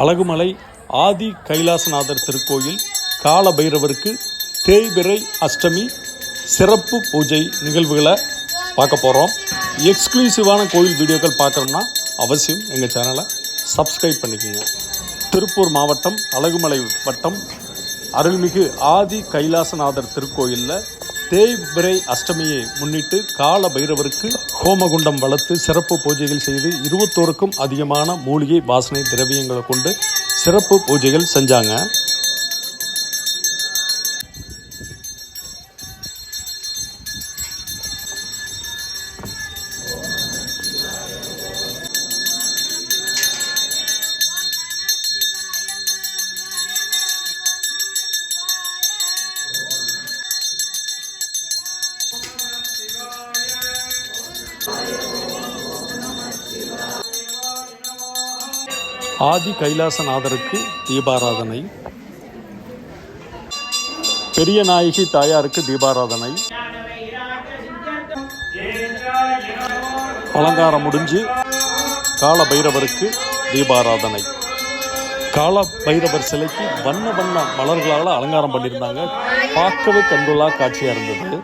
அழகுமலை ஆதி கைலாசநாதர் திருக்கோயில் கால பைரவருக்கு தேய்பிறை அஷ்டமி சிறப்பு பூஜை நிகழ்வுகளை பார்க்க போகிறோம் எக்ஸ்க்ளூசிவான கோயில் வீடியோக்கள் பார்க்கணும்னா அவசியம் எங்கள் சேனலை சப்ஸ்கிரைப் பண்ணிக்கோங்க. திருப்பூர் மாவட்டம் அழகுமலை வட்டம் அருள்மிகு ஆதி கைலாசநாதர் திருக்கோயிலில் தேய்பிரை அஷ்டமியை முன்னிட்டு கால பைரவருக்கு ஹோமகுண்டம் வளர்த்து சிறப்பு பூஜைகள் செய்து இருபத்தோருக்கும் அதிகமான மூலிகை வாசனை திரவியங்களை கொண்டு சிறப்பு பூஜைகள் செஞ்சாங்க. ஆதி கைலாசநாதருக்கு தீபாராதனை. பெரிய நாயகி தாயாருக்கு தீபாராதனை. அலங்காரம் முடிஞ்சு கால பைரவருக்கு தீபாராதனை. கால பைரவர் சிலைக்கு வண்ண வண்ண மலர்களால் அலங்காரம் பண்ணியிருந்தாங்க. பார்க்கவே கண்கொள்ளா காட்சியாக இருந்தது.